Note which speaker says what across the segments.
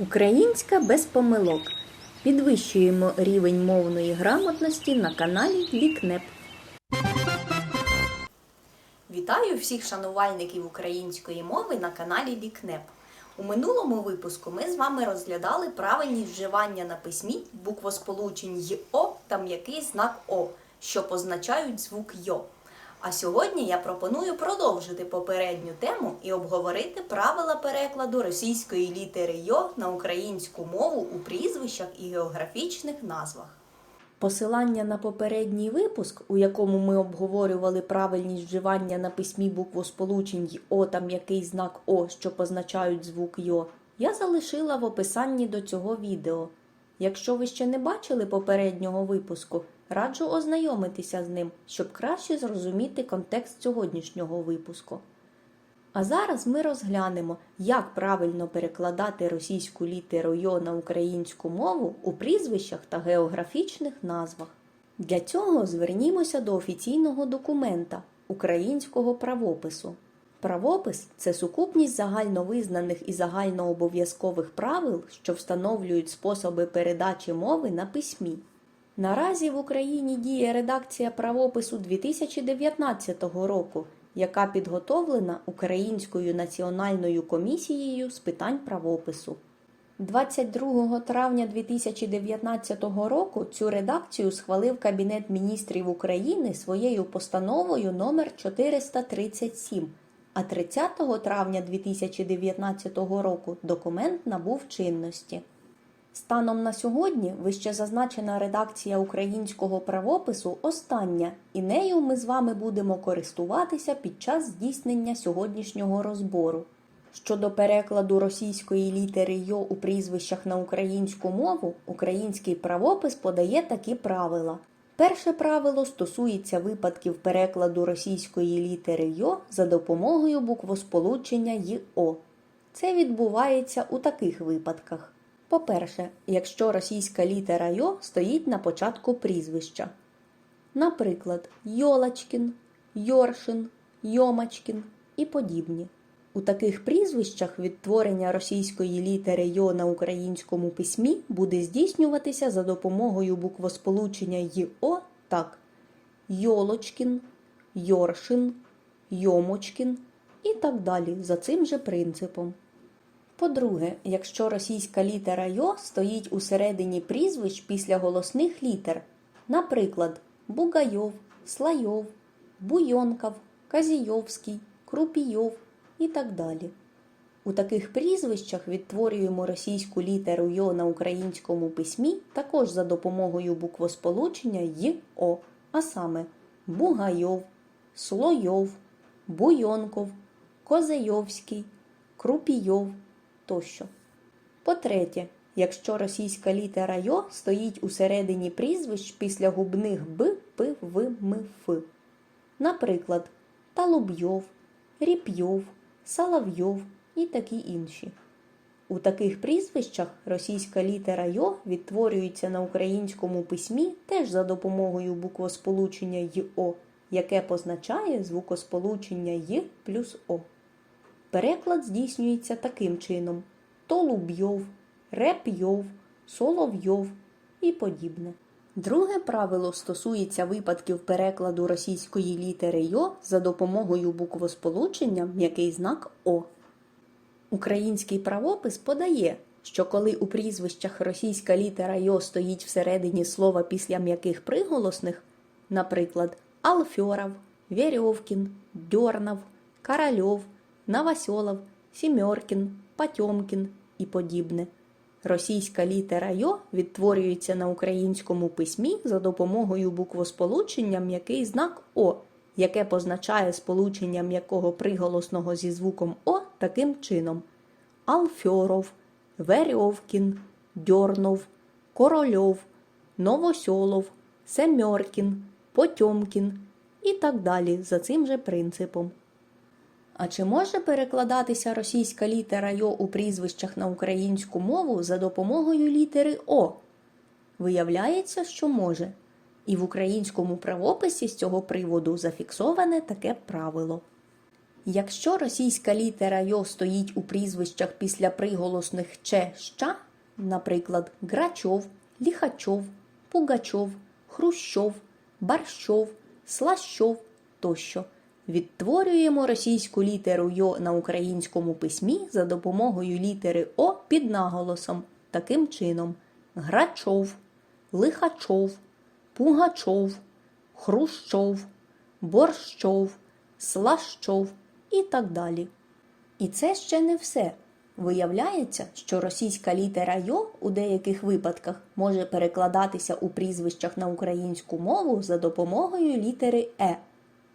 Speaker 1: Українська без помилок. Підвищуємо рівень мовної грамотності на каналі Лікнеп. Вітаю всіх шанувальників української мови на каналі Лікнеп. У минулому випуску ми з вами розглядали правильність вживання на письмі буквосполучень ЙО та м'який знак О, що позначають звук Йо. А сьогодні я пропоную продовжити попередню тему і обговорити правила перекладу російської літери Йо на українську мову у прізвищах і географічних назвах. Посилання на попередній випуск, у якому ми обговорювали правильність вживання на письмі буквосполучень О та м'який знак О, що позначають звук Йо, я залишила в описанні до цього відео. Якщо ви ще не бачили попереднього випуску, раджу ознайомитися з ним, щоб краще зрозуміти контекст сьогоднішнього випуску. А зараз ми розглянемо, як правильно перекладати російську літеру Йо на українську мову у прізвищах та географічних назвах. Для цього звернімося до офіційного документа українського правопису. Правопис це сукупність загальновизнаних і загальнообов'язкових правил, що встановлюють способи передачі мови на письмі. Наразі в Україні діє редакція правопису 2019 року, яка підготовлена Українською національною комісією з питань правопису. 22 травня 2019 року цю редакцію схвалив Кабінет міністрів України своєю постановою номер 437, а 30 травня 2019 року документ набув чинності. Станом на сьогодні вище зазначена редакція українського правопису остання, і нею ми з вами будемо користуватися під час здійснення сьогоднішнього розбору. Щодо перекладу російської літери Йо у прізвищах на українську мову, український правопис подає такі правила. Перше правило стосується випадків перекладу російської літери Йо за допомогою буквосполучення ЙО. Це відбувається у таких випадках. По-перше, якщо російська літера Йо стоїть на початку прізвища. Наприклад, Йолачкін, Йоршин, Йомачкін і подібні. У таких прізвищах відтворення російської літери Йо на українському письмі буде здійснюватися за допомогою буквосполучення ЙО так: Йолочкін, Йоршин, Йомочкін і так далі за цим же принципом. По-друге, якщо російська літера Йо стоїть у середині прізвищ після голосних літер, наприклад, Бугайов, Слайов, Буйонков, Казійовський, Крупійов і так далі. У таких прізвищах відтворюємо російську літеру Йо на українському письмі також за допомогою буквосполучення ЙО, а саме Бугайов, Слойов, Буйонков, Козайовський, Крупійов тощо. По-третє, якщо російська літера Йо стоїть у середині прізвищ після губних Б, П, В, М, Ф. Наприклад, Талубйов, Ріпйов, Салавйов і такі інші. У таких прізвищах російська літера Йо відтворюється на українському письмі теж за допомогою буквосполучення ЙО, яке позначає звукосполучення Й плюс О. Переклад здійснюється таким чином: Толубйов, Репйов, Соловйов і подібне. Друге правило стосується випадків перекладу російської літери Йо за допомогою буквосполучення м'який знак О. Український правопис подає, що коли у прізвищах російська літера Йо стоїть всередині слова після м'яких приголосних, наприклад, Алфьоров, Вєрьовкін, Дьорнов, Корольов, Новосьолов, Сімеркін, Потьомкін і подібне. Російська літера Йо відтворюється на українському письмі за допомогою буквосполучення м'який знак О, яке позначає сполучення м'якого приголосного зі звуком О таким чином: Алфьоров, Верьовкін, Дьорнов, Корольов, Новосьолов, Семеркін, Потьомкін і так далі за цим же принципом. А чи може перекладатися російська літера Йо у прізвищах на українську мову за допомогою літери О? Виявляється, що може. І в українському правописі з цього приводу зафіксоване таке правило. Якщо російська літера Йо стоїть у прізвищах після приголосних Че ща, наприклад, Грачов, Ліхачов, Пугачов, Хрущов, Барщов, Слащов тощо, відтворюємо російську літеру Йо на українському письмі за допомогою літери О під наголосом, таким чином: Грачов, Лихачов, Пугачов, Хрущов, Борщов, Слащов і так далі. І це ще не все. Виявляється, що російська літера Йо у деяких випадках може перекладатися у прізвищах на українську мову за допомогою літери Е.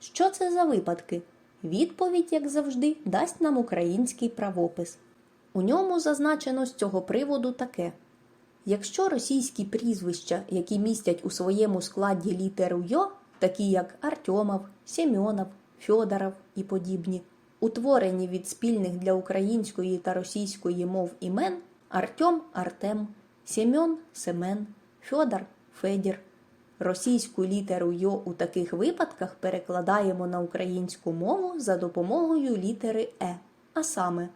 Speaker 1: Що це за випадки? Відповідь, як завжди, дасть нам український правопис. У ньому зазначено з цього приводу таке: якщо російські прізвища, які містять у своєму складі літеру Йо, такі як Артемов, Семенов, Фьодоров і подібні, утворені від спільних для української та російської мов імен Артем Артем, Семен Семен, Фьодор Федір. Російську літеру Йо у таких випадках перекладаємо на українську мову за допомогою літери Е, а саме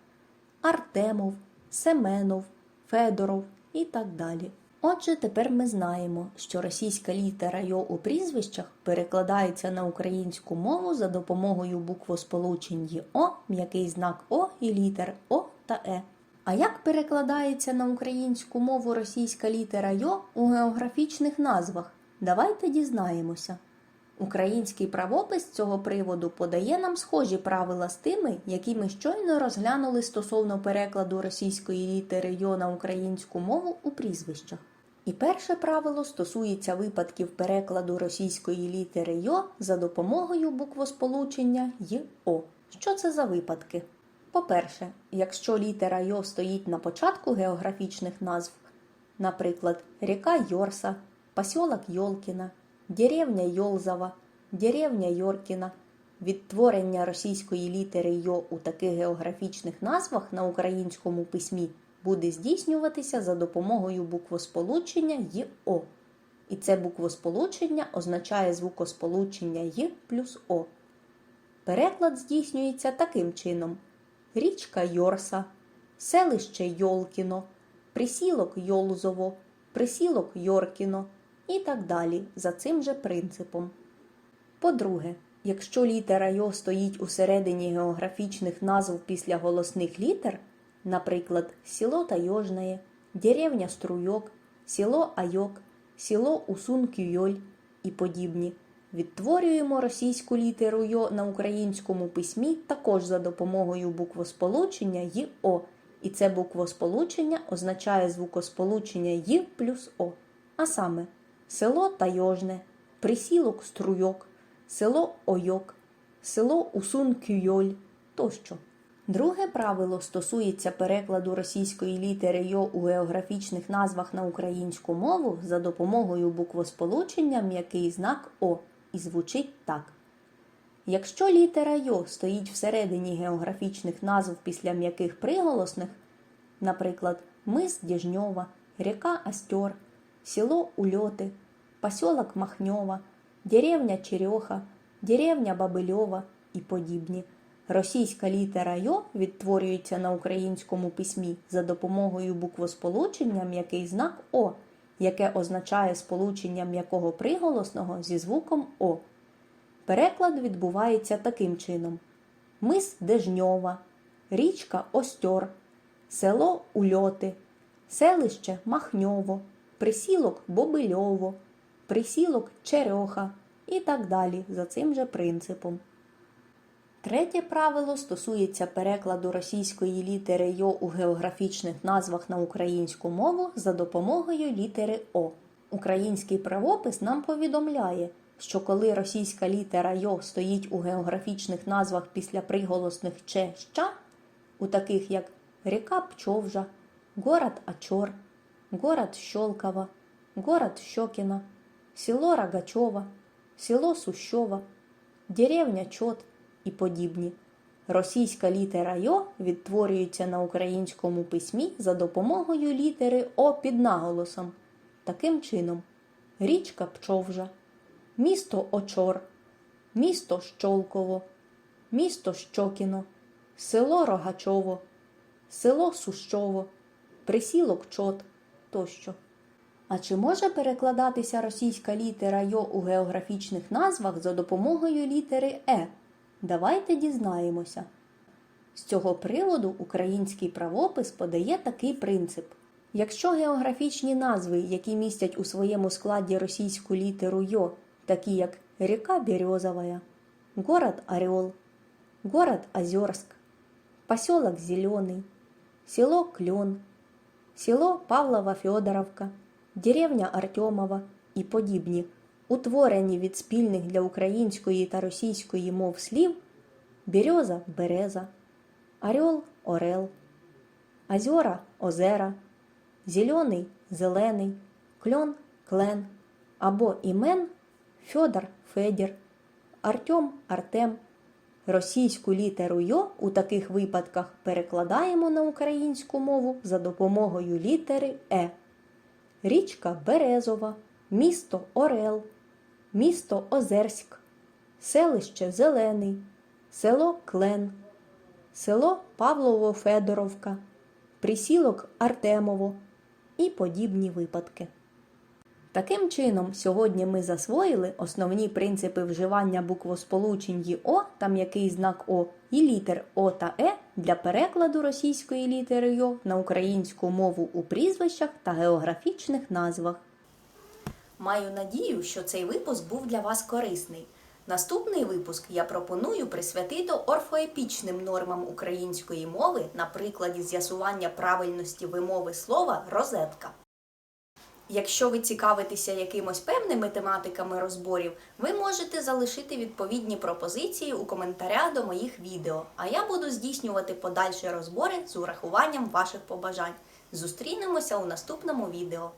Speaker 1: Артемов, Семенов, Федоров і так далі. Отже, тепер ми знаємо, що російська літера Йо у прізвищах перекладається на українську мову за допомогою буквосполучень ЙО, м'який знак О і літер О та Е. А як перекладається на українську мову російська літера Йо у географічних назвах? Давайте дізнаємося. Український правопис цього приводу подає нам схожі правила з тими, які ми щойно розглянули стосовно перекладу російської літери Йо на українську мову у прізвищах. І перше правило стосується випадків перекладу російської літери Йо за допомогою буквосполучення ЙО. Що це за випадки? По-перше, якщо літера Йо стоїть на початку географічних назв, наприклад, ріка Йорса, посілок Йолкіна, деревня Йолзава, деревня Йоркіна, відтворення російської літери Йо у таких географічних назвах на українському письмі буде здійснюватися за допомогою буквосполучення ЙО. І це буквосполучення означає звукосполучення Й плюс О. Переклад здійснюється таким чином: річка Йорса, селище Йолкіно, присілок Йолзово, присілок Йоркіно і так далі за цим же принципом. По-друге, якщо літера Йо стоїть у середині географічних назв після голосних літер, наприклад, село Тайожне, деревня Струйок, село Айок, село Усун-Кюйоль і подібні, відтворюємо російську літеру Йо на українському письмі також за допомогою буквосполучення ЙО, і це буквосполучення означає звукосполучення Й плюс О, а саме село Тайожне, присілок Струйок, село Ойок, село Усун-Кюйоль тощо. Друге правило стосується перекладу російської літери Йо у географічних назвах на українську мову за допомогою буквосполучення м'який знак О і звучить так. Якщо літера Йо стоїть всередині географічних назв після м'яких приголосних, наприклад, мис Діжньова, ріка Астьор, село Ульоти, посілок Махньова, деревня Череха, деревня Бабильова і подібні. Російська літера Йо відтворюється на українському письмі за допомогою буквосполучення м'який знак О, яке означає сполучення м'якого приголосного зі звуком О. Переклад відбувається таким чином: мис Дежньова, річка Остьор, село Ульоти, селище Махньово, присілок Бобильово, присілок Череха і так далі за цим же принципом. Третє правило стосується перекладу російської літери Йо у географічних назвах на українську мову за допомогою літери О. Український правопис нам повідомляє, що коли російська літера Йо стоїть у географічних назвах після приголосних Че ща, у таких як ріка Пчовжа, город Ачор, город Щолкова, город Щокіна, село Рогачова, село Сущова, деревня Чот і подібні. Російська літера Йо відтворюється на українському письмі за допомогою літери О під наголосом. Таким чином, річка Пчовжа, місто Очор, місто Щолково, місто Щокіно, село Рогачово, село Сущово, присілок Чот тощо. А чи може перекладатися російська літера Йо у географічних назвах за допомогою літери Е? Давайте дізнаємося. З цього приводу український правопис подає такий принцип. Якщо географічні назви, які містять у своєму складі російську літеру Йо, такі як ріка Березовая, город Орел, город Озерск, поселок Зеленый, село Клен, село Павлова-Федоровка, деревня Артемова і подібні, утворені від спільних для української та російської мов слів Береза Береза, Орел Орел, Озера Озера, Зелений Зелений, Кльон Клен або імен Фьодор Федір, Артем Артем. Російську літеру Йо у таких випадках перекладаємо на українську мову за допомогою літери Е. Річка Березова, місто Орел, місто Озерськ, селище Зелений, село Клен, село Павлово-Федоровка, присілок Артемово і подібні випадки. Таким чином, сьогодні ми засвоїли основні принципи вживання буквосполучень ЙО та м'який знак О і літер О та Е для перекладу російської літери Йо на українську мову у прізвищах та географічних назвах. Маю надію, що цей випуск був для вас корисний. Наступний випуск я пропоную присвятити орфоепічним нормам української мови на прикладі з'ясування правильності вимови слова розетка. Якщо ви цікавитеся якимось певними тематиками розборів, ви можете залишити відповідні пропозиції у коментарях до моїх відео, а я буду здійснювати подальші розбори з урахуванням ваших побажань. Зустрінемося у наступному відео.